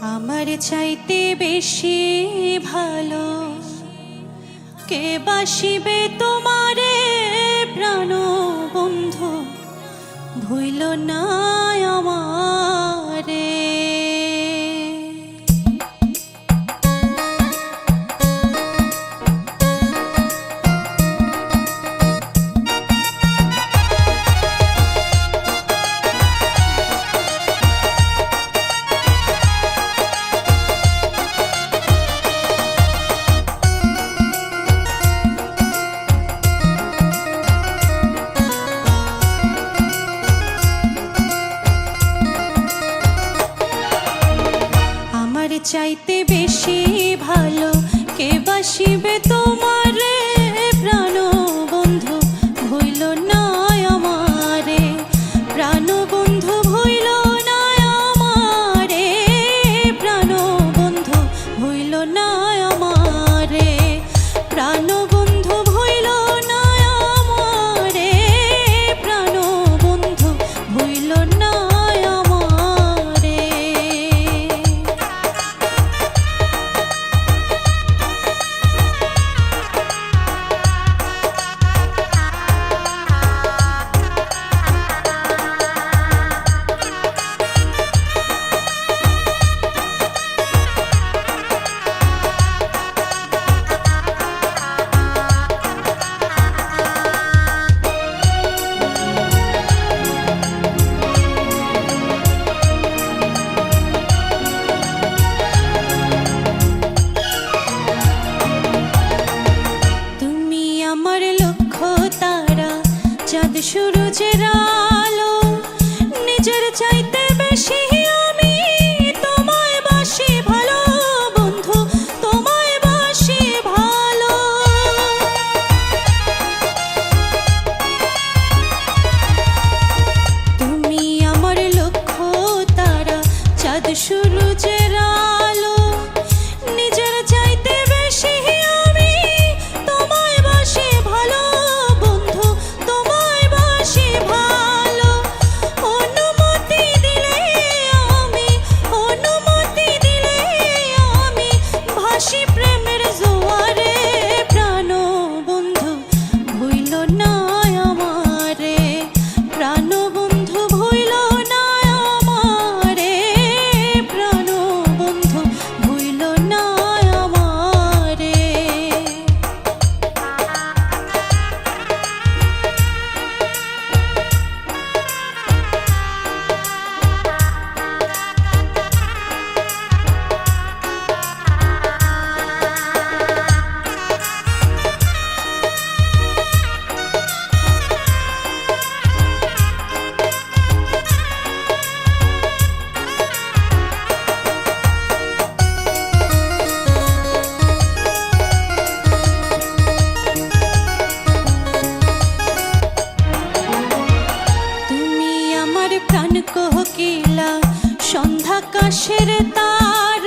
আমার চাইতে বেশি ভালো। কে বাসিবে তোমারে প্রাণ চাইতে বেশি ভালো, কে বাসিবে তোমার? প্রাণ বন্ধু ভুল নয় আমারে প্রাণ বন্ধু ভুল নয় আমারে প্রাণ বন্ধু ভুল নয় আমারে, প্রাণ চাঁদ সূরজেরা প্রাণ কহকিলা সন্ধ্যা কাশের তার